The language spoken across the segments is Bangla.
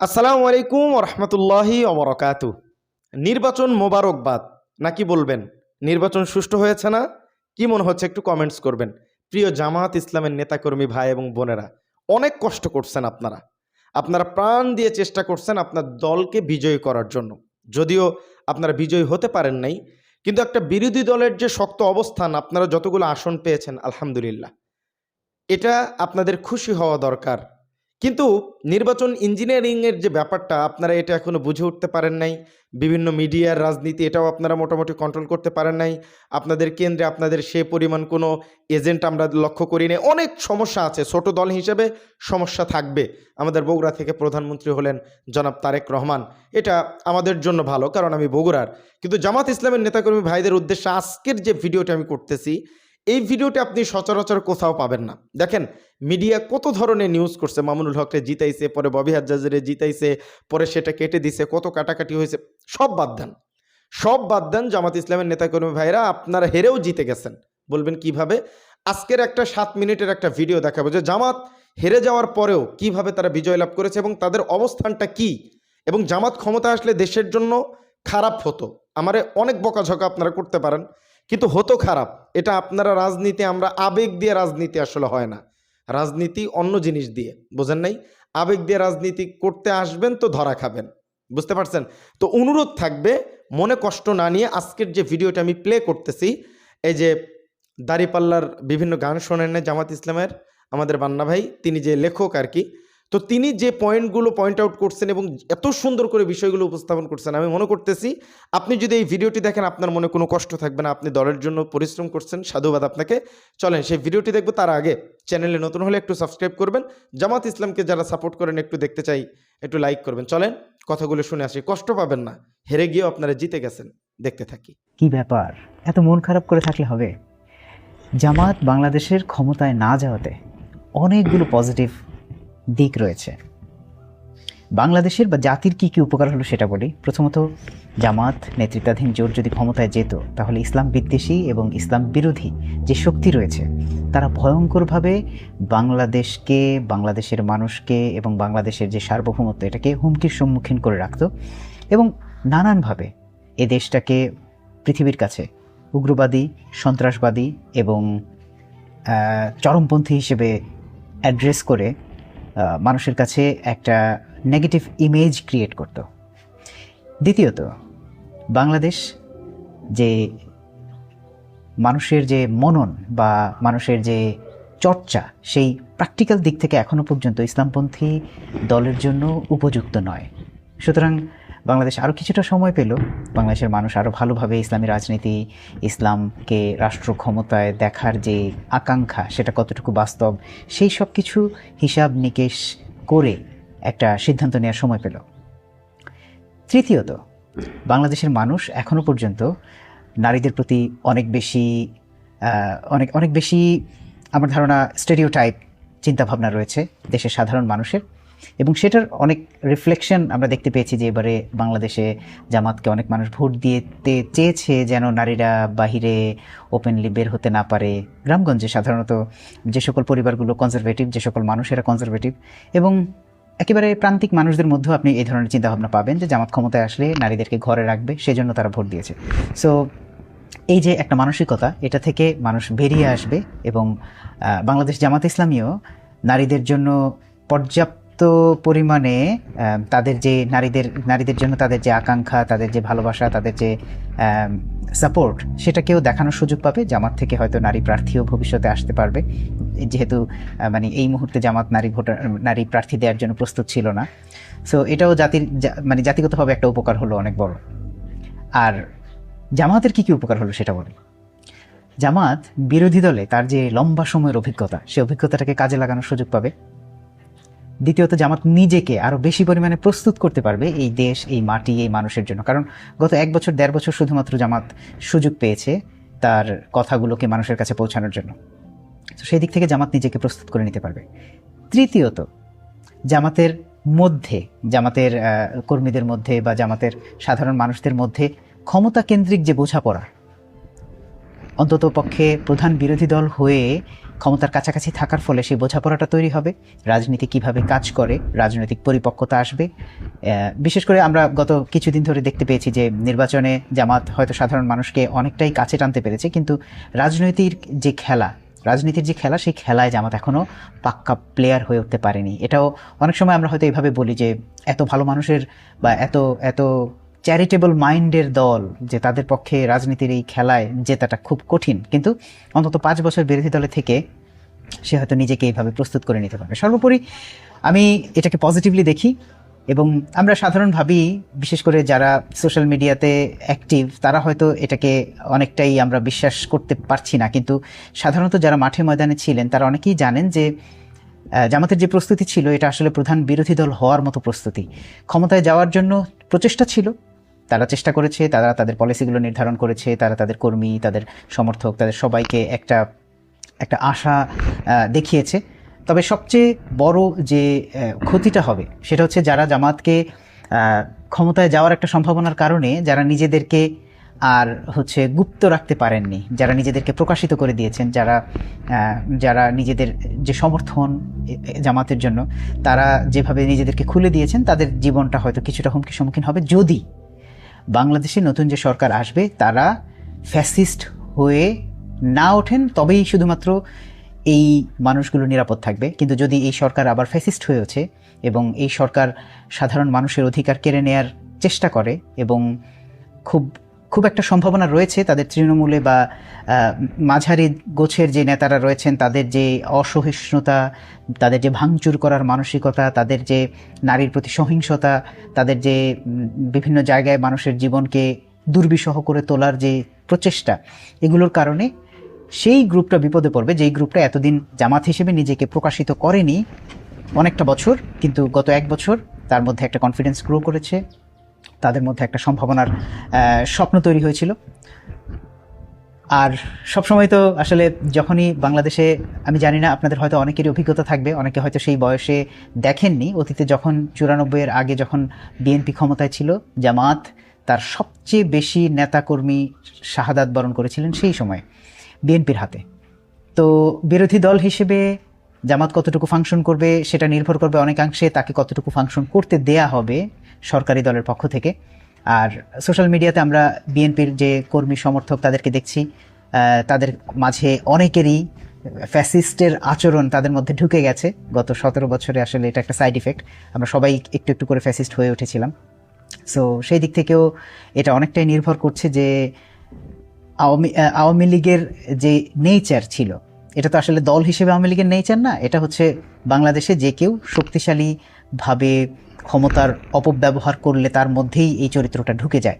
আসসালামু আলাইকুম রহমতুল্লাহি অবরকাতু নির্বাচন মোবারকবাদ, নাকি বলবেন? নির্বাচন সুষ্ঠু হয়েছে না? কি মনে হচ্ছে একটু কমেন্টস করবেন। প্রিয় জামাত ইসলামের নেতাকর্মী ভাই এবং বোনেরা, অনেক কষ্ট করছেন আপনারা। আপনারা প্রাণ দিয়ে চেষ্টা করছেন আপনার দলকে বিজয়ী করার জন্য। যদিও আপনারা বিজয়ী হতে পারেন নাই, কিন্তু একটা বিরোধী দলের যে শক্ত অবস্থান, আপনারা যতগুলো আসন পেয়েছেন, আলহামদুলিল্লাহ। এটা আপনাদের খুশি হওয়া দরকার। কিন্তু নির্বাচন ইঞ্জিনিয়ারিংয়ের যে ব্যাপারটা, আপনারা এটা এখনও বুঝে উঠতে পারেন নাই। বিভিন্ন মিডিয়ার রাজনীতি, এটাও আপনারা মোটামুটি কন্ট্রোল করতে পারেন নাই। আপনাদের কেন্দ্রে আপনাদের সে পরিমাণ কোনো এজেন্ট আমরা লক্ষ্য করি নাই। অনেক সমস্যা আছে, ছোট দল হিসেবে সমস্যা থাকবে। আমাদের বগুড়া থেকে প্রধানমন্ত্রী হলেন জনাব তারেক রহমান। এটা আমাদের জন্য ভালো, কারণ আমি বগুড়ার। কিন্তু জামাত ইসলামের নেতাকর্মী ভাইদের উদ্দেশ্যে আজকের যে ভিডিওটা আমি করতেছি এই ভিডিওটা আপনি সচরাচর কোথাও পাবেন না। দেখেন, মিডিয়া কত ধরনের নিউজ করছে। মামুনুল হকরে জিতাইছে, পরে ববি হাজ্জাজরে জিতাইছে, পরে সেটা কেটে দিছে, কত কাটাকাটি হয়েছে, সব বাদ দেন। সব বাদ দেন জামাত ইসলামের নেতাকর্মী ভাইরা আপনারা হেরেও জিতে গেছেন। বলবেন কীভাবে? আজকের একটা সাত মিনিটের একটা ভিডিও দেখাবো যে জামাত হেরে যাওয়ার পরেও কীভাবে তারা বিজয় লাভ করেছে এবং তাদের অবস্থানটা কি? এবং জামাত ক্ষমতা আসলে দেশের জন্য খারাপ হতো। আমারে অনেক বকাঝকা আপনারা করতে পারেন। কিন্তু হতো খারাপ। এটা আপনারা রাজনীতি, আমরা আবেগ দিয়ে রাজনীতি আসলে হয় না। রাজনীতি অন্য জিনিস দিয়ে, বোঝেন নাই? আবেগ দিয়ে রাজনীতি করতে আসবেন তো ধরা খাবেন, বুঝতে পারছেন? তো অনুরোধ থাকবে, মনে কষ্ট না নিয়ে আজকের যে ভিডিওটা আমি প্লে করতেছি, এই যে দাড়িপাল্লার বিভিন্ন গান শোনেন না জামাত ইসলামের, আমাদের বান্না ভাই, তিনি যে লেখক আর কি তো তিনি যে পয়েন্টগুলো পয়েন্ট আউট করছেন এবং এত সুন্দর করে বিষয়গুলো উপস্থাপন করছেন, আমি মনে করতেছি আপনি যদি এই ভিডিওটি দেখেন, আপনার মনে কোনো কষ্ট থাকবে না, আপনি দলের জন্য পরিশ্রম করছেন, সাধুবাদ আপনাকে। চলেন, সেই ভিডিওটি দেখব তার আগে। চ্যানেলে নতুন হলে একটু সাবস্ক্রাইব করবেন। জামাত ইসলামকে যারা সাপোর্ট করেন, একটু দেখতে চাই, একটু লাইক করবেন। চলেন, কথাগুলো শুনে আসি। কষ্ট পাবেন না, হেরে গিয়েও আপনারা জিতে গেছেন, দেখতে থাকি। কি ব্যাপার? এত মন খারাপ করে থাকলে হবে? জামাত বাংলাদেশের ক্ষমতায় না যাওয়াতে অনেকগুলো পজিটিভ দিক রয়েছে। বাংলাদেশের বা জাতির কি কি উপকার হলো সেটা বলি। প্রথমত, জামাত নেতৃত্বাধীন জোর যদি ক্ষমতায় যেত, তাহলে ইসলাম বিদ্বেষী এবং ইসলাম বিরোধী যে শক্তি রয়েছে, তারা ভয়ঙ্করভাবে বাংলাদেশকে, বাংলাদেশের মানুষকে এবং বাংলাদেশের যে সার্বভৌমত্ব, এটাকে হুমকির সম্মুখীন করে রাখত এবং নানানভাবে এ দেশটাকে পৃথিবীর কাছে উগ্রবাদী, সন্ত্রাসবাদী এবং চরমপন্থী হিসেবে অ্যাড্রেস করে মানুষের কাছে একটা নেগেটিভ ইমেজ ক্রিয়েট করত। দ্বিতীয়ত, বাংলাদেশ যে মানুষের যে মনন বা মানুষের যে চর্চা, সেই প্র্যাকটিক্যাল দিক থেকে এখনও পর্যন্ত ইসলামপন্থী দলের জন্য উপযুক্ত নয়। সুতরাং বাংলাদেশ আরও কিছুটা সময় পেল। বাংলাদেশের মানুষ আরও ভালোভাবে ইসলামী রাজনীতি, ইসলামকে রাষ্ট্র ক্ষমতায় দেখার যে আকাঙ্ক্ষা, সেটা কতটুকু বাস্তব, সেই সব কিছু হিসাব নিকেশ করে একটা সিদ্ধান্ত নেওয়ার সময় পেল। তৃতীয়ত, বাংলাদেশের মানুষ এখনও পর্যন্ত নারীদের প্রতি অনেক বেশি অনেক অনেক বেশি আমার ধারণা স্টেরিও টাইপ চিন্তাভাবনা রয়েছে। দেশের সাধারণ মানুষের এবং সেটার অনেক রিফ্লেকশন আমরা দেখতে পেয়েছি যে এবারে বাংলাদেশে জামাতকে অনেক মানুষ ভোট দিতে চেয়েছে যেন নারীরা বাহিরে ওপেনলি বের হতে না পারে। গ্রামগঞ্জে সাধারণত যে সকল পরিবারগুলো কনজারভেটিভ যে সকল মানুষেরা কনজারভেটিভ এবং একেবারে প্রান্তিক মানুষদের মধ্যেও আপনি এই ধরনের চিন্তাভাবনা পাবেন যে জামাত ক্ষমতায় আসলে নারীদেরকে ঘরে রাখবে, সেজন্য তারা ভোট দিয়েছে। সো এই যে একটা মানসিকতা, এটা থেকে মানুষ বেরিয়ে আসবে এবং বাংলাদেশ জামাত ইসলামীও নারীদের জন্য পর্যাপ্ত পরিমাণে তাদের যে নারীদের নারীদের জন্য তাদের যে আকাঙ্ক্ষা, তাদের যে ভালোবাসা, তাদের যে সাপোর্ট সেটাকেও দেখানোর সুযোগ পাবে? জামাত থেকে হয়তো নারী প্রার্থীও ভবিষ্যতে আসতে পারবে। যেহেতু মানে এই মুহূর্তে জামাত নারী ভোটার, নারী প্রার্থী দেওয়ার জন্য প্রস্তুত ছিল না। সো এটাও জাতির মানে জাতিগতভাবে একটা উপকার হলো অনেক বড়। আর জামাতের কি কি উপকার হলো সেটা বলি জামাত বিরোধী দলে তার যে লম্বা সময়ের অভিজ্ঞতা, সে অভিজ্ঞতাটাকে কাজে লাগানোর সুযোগ পাবে। দ্বিতীয়ত জামাত নিজেকে আরও বেশি পরিমাণে প্রস্তুত করতে পারবে এই দেশ, এই মাটি, এই মানুষের জন্য। কারণ গত এক বছর, দেড় বছর শুধুমাত্র জামাত সুযোগ পেয়েছে তার কথাগুলোকে মানুষের কাছে পৌঁছানোর জন্য। তো সেই দিক থেকে জামাত নিজেকে প্রস্তুত করে নিতে পারবে। তৃতীয়ত, জামাতের মধ্যে, জামাতের কর্মীদের মধ্যে বা জামাতের সাধারণ মানুষদের মধ্যে ক্ষমতা কেন্দ্রিক যে বোঝাপড়া অন্তত পক্ষে প্রধান বিরোধী দল হয়ে ক্ষমতার কাছাকাছি থাকার ফলে সেই বোঝাপড়াটা তৈরি হবে। রাজনীতি কীভাবে কাজ করে, রাজনৈতিক পরিপক্কতা আসবে। বিশেষ করে আমরা গত কিছুদিন ধরে দেখতে পেয়েছি যে নির্বাচনে জামাত হয়তো সাধারণ মানুষকে অনেকটাই কাছে টানতে পেরেছে, কিন্তু রাজনৈতিক যে খেলা, রাজনীতির যে খেলা, সেই খেলায় জামাত এখনও পাক্কা প্লেয়ার হয়ে উঠতে পারেনি। এটাও অনেক সময় আমরা হয়তো এইভাবে বলি যে এত ভালো মানুষের বা এত এত চ্যারিটেবল মাইন্ডের দল যে তাদের পক্ষে রাজনীতির এই খেলায় জেতাটা খুব কঠিন। কিন্তু অন্তত পাঁচ বছর বিরোধী দলে থেকে সে হয়তো নিজেকে এইভাবে প্রস্তুত করে নিতে পারবে। সর্বোপরি আমি এটাকে পজিটিভলি দেখি এবং আমরা সাধারণভাবেই বিশেষ করে যারা সোশ্যাল মিডিয়াতে অ্যাক্টিভ তারা হয়তো এটাকে অনেকটাই আমরা বিশ্বাস করতে পারছি না। কিন্তু সাধারণত যারা মাঠে ময়দানে ছিলেন, তারা অনেকেই জানেন যে জামাতের যে প্রস্তুতি ছিল, এটা আসলে প্রধান বিরোধী দল হওয়ার মতো প্রস্তুতি। ক্ষমতায় যাওয়ার জন্য প্রচেষ্টা ছিল তারা চেষ্টা করেছে, তারা তাদের পলিসিগুলো নির্ধারণ করেছে, তারা তাদের কর্মী, তাদের সমর্থক, তাদের সবাইকে একটা একটা আশা দেখিয়েছে। তবে সবচেয়ে বড় যে ক্ষতিটা হবে সেটা হচ্ছে যারা জামাতকে ক্ষমতায় যাওয়ার একটা সম্ভাবনার কারণে যারা নিজেদেরকে আর হচ্ছে গুপ্ত রাখতে পারেননি, যারা নিজেদেরকে প্রকাশিত করে দিয়েছেন, যারা যারা নিজেদের যে সমর্থন জামাতের জন্য, তারা যেভাবে নিজেদেরকে খুলে দিয়েছেন, তাদের জীবনটা হয়তো কিছুটা হুমকির সম্মুখীন হবে। যদি বাংলাদেশে নতুন যে সরকার আসবে, তারা ফ্যাসিস্ট হয়ে না ওঠেন, তবেই শুধুমাত্র এই মানুষগুলো নিরাপদ থাকবে। কিন্তু যদি এই সরকার আবার ফ্যাসিস্ট হয়ে ওঠে এবং এই সরকার সাধারণ মানুষের অধিকার কেড়ে নেয়ার চেষ্টা করে এবং খুব খুব একটা সম্ভাবনা রয়েছে তাদের তৃণমূলে বা মাঝারি গোছের যে নেতারা রয়েছেন, তাদের যে অসহিষ্ণুতা, তাদের যে ভাঙচুর করার মানসিকতা, তাদের যে নারীর প্রতি সহিংসতা, তাদের যে বিভিন্ন জায়গায় মানুষের জীবনকে দুর্বিষহ করে তোলার যে প্রচেষ্টা, এগুলোর কারণে সেই গ্রুপটা বিপদে পড়বে। যেই গ্রুপটা এতদিন জামাত হিসেবে নিজেকে প্রকাশিত করেনি অনেকটা বছর, কিন্তু গত এক বছর তার মধ্যে একটা কনফিডেন্স গ্রো করেছে। তাদের মধ্যে একটা সম্ভাবনার স্বপ্ন তৈরি হয়েছিল। আর সবসময় তো আসলে যখনই বাংলাদেশে, আমি জানি না, আপনাদের হয়তো অনেকেরই অভিজ্ঞতা থাকবে, অনেকে হয়তো সেই বয়সে দেখেননি, অতীতে যখন চুরানব্বই এর আগে যখন বিএনপি ক্ষমতায় ছিল, জামাত তার সবচেয়ে বেশি নেতাকর্মী শাহাদাত বরণ করেছিলেন সেই সময় বিএনপির হাতে। তো বিরোধী দল হিসেবে জামাত কতটুকু ফাংশন করবে, সেটা নির্ভর করবে অনেকাংশে, তাকে কতটুকু ফাংশন করতে দেয়া হবে সরকারি দলের পক্ষ থেকে। আর সোশ্যাল মিডিয়াতে আমরা বিএনপির যে কর্মী সমর্থক তাদেরকে দেখছি তাদের মাঝে অনেকেরই ফ্যাসিস্টের আচরণ তাদের মধ্যে ঢুকে গেছে। গত সতেরো বছরে আসলে এটা একটা সাইড ইফেক্ট আমরা সবাই একটু একটু করে ফ্যাসিস্ট হয়ে উঠেছিলাম। সো সেই দিক থেকেও এটা অনেকটাই নির্ভর করছে যে আওয়ামী আওয়ামী লীগের যে নেচার ছিল, এটা তো আসলে দল হিসেবে আওয়ামী লীগের নেচার না, এটা হচ্ছে বাংলাদেশে যে কেউ শক্তিশালীভাবে ক্ষমতার অপব্যবহার করলে তার মধ্যেই এই চরিত্রটা ঢুকে যায়।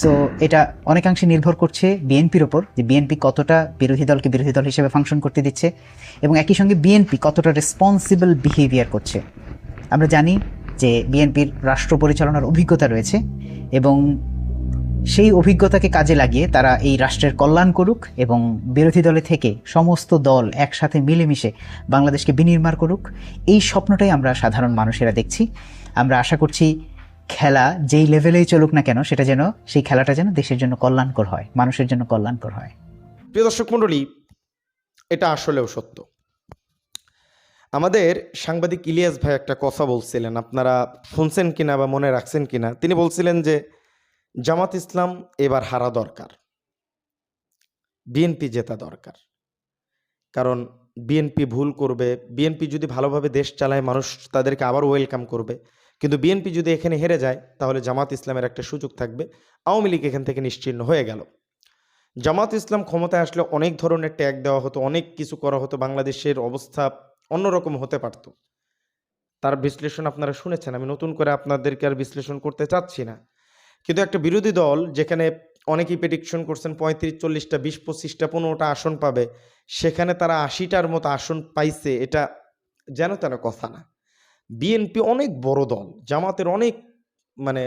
সো এটা অনেকাংশে নির্ভর করছে বিএনপির ওপর যে বিএনপি কতটা বিরোধী দলকে বিরোধী দল হিসেবে ফাংশন করতে দিচ্ছে এবং একই সঙ্গে বিএনপি কতটা রেসপন্সিবল বিহেভিয়ার করছে। আমরা জানি যে বিএনপির রাষ্ট্র পরিচালনার অভিজ্ঞতা রয়েছে এবং সেই অভিজ্ঞতাকে কাজে লাগিয়ে তারা এই রাষ্ট্রের কল্যাণ করুক এবং বিরোধী দলে থেকে সমস্ত দল একসাথে মিলেমিশে বাংলাদেশকে বিনির্মাণ করুক, এই স্বপ্নটাই আমরা সাধারণ মানুষেরা দেখছি। আমরা আশা করছি খেলা যেই লেভেলেই চলুক না কেন, সেটা যেন, সেই খেলাটা যেন দেশের জন্য কল্যাণকর হয়, মানুষের জন্য কল্যাণকর হয়। প্রিয় দর্শক মণ্ডলী, এটা আসলেও সত্য। আমাদের সাংবাদিক ইলিয়াস ভাই একটা কথা বলছিলেন, আপনারা শুনছেন কিনা বা মনে রাখছেন কিনা, তিনি বলছিলেন যে জামাত ইসলাম এবার হারা দরকার। বিএনপি জেতা দরকার। কারণ বিএনপি ভুল করবে, বিএনপি যদি ভালোভাবে দেশ চালায়, মানুষ তাদেরকে আবার ওয়েলকাম করবে। কিন্তু বিএনপি যদি এখানে হেরে যায়, তাহলে জামাত ইসলামের একটা সুযোগ থাকবে। আওয়ামী লীগ এখান থেকে নিশ্চিহ্ন হয়ে গেল। জামাত ইসলাম ক্ষমতায় আসলে অনেক ধরনের ট্যাগ দেওয়া হতো, অনেক কিছু করা হতো, বাংলাদেশের অবস্থা অন্যরকম হতে পারত। তার বিশ্লেষণ আপনারা শুনেছেন, আমি নতুন করে আপনাদেরকে আর বিশ্লেষণ করতে চাচ্ছি না। কিন্তু একটা বিরোধী দল যেখানে অনেকেই প্রেডিকশন করছেন পঁয়ত্রিশ, চল্লিশটা, বিশ, পঁচিশটা, পনেরোটা আসন পাবে, সেখানে তারা আশিটার মতো আসন পাইছে, এটা যেন তেন কথা না। বিএনপি অনেক বড় দল, জামাতের অনেক মানে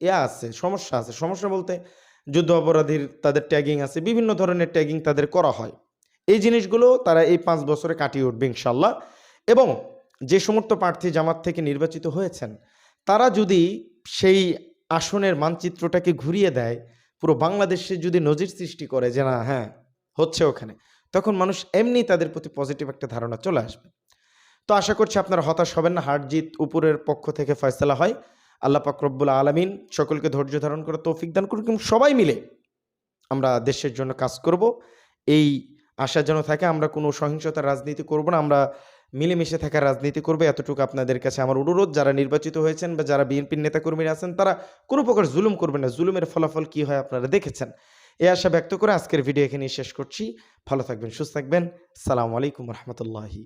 ইয়া আছে, সমস্যা আছে। সমস্যা বলতে যুদ্ধ অপরাধীর তাদের ট্যাগিং আছে, বিভিন্ন ধরনের ট্যাগিং তাদের করা হয়। এই জিনিসগুলো তারা এই পাঁচ বছরে কাটিয়ে উঠবে ইনশাল্লাহ এবং যে সমস্ত প্রার্থী জামাত থেকে নির্বাচিত হয়েছেন, তারা যদি সেই আসনের মানচিত্রটাকে ঘুরিয়ে দেয়। পুরো বাংলাদেশে যদি নজির সৃষ্টি করে যে না হ্যাঁ হচ্ছে ওখানে, তখন মানুষ এমনি তাদের প্রতি পজিটিভ একটা ধারণা চলে আসবে। তো আশা করছি আপনারা হতাশ হবেন না। হার জিত উপরের পক্ষ থেকে ফয়সলা হয়। আল্লাহ পাক রব্বুল আলমিন সকলকে ধৈর্য ধারণ করে তৌফিক দান করুন এবং সবাই মিলে আমরা দেশের জন্য কাজ করব। এই আশা যেন থাকে, আমরা কোনো সহিংসতার রাজনীতি করব না। আমরা মিলেমিশে থাকার রাজনীতি করবে। এতটুকু আপনাদের কাছে আমার অনুরোধ, যারা নির্বাচিত হয়েছেন বা যারা বিএনপির নেতাকর্মীরা আছেন, তারা কোনো প্রকার জুলুম করবেন না। জুলুমের ফলাফল কি হয় আপনারা দেখেছেন। এ আশা ব্যক্ত করে আজকের ভিডিও এখানেই শেষ করছি। ভালো থাকবেন, সুস্থ থাকবেন। সালামু আলাইকুম রহমতুল্লাহি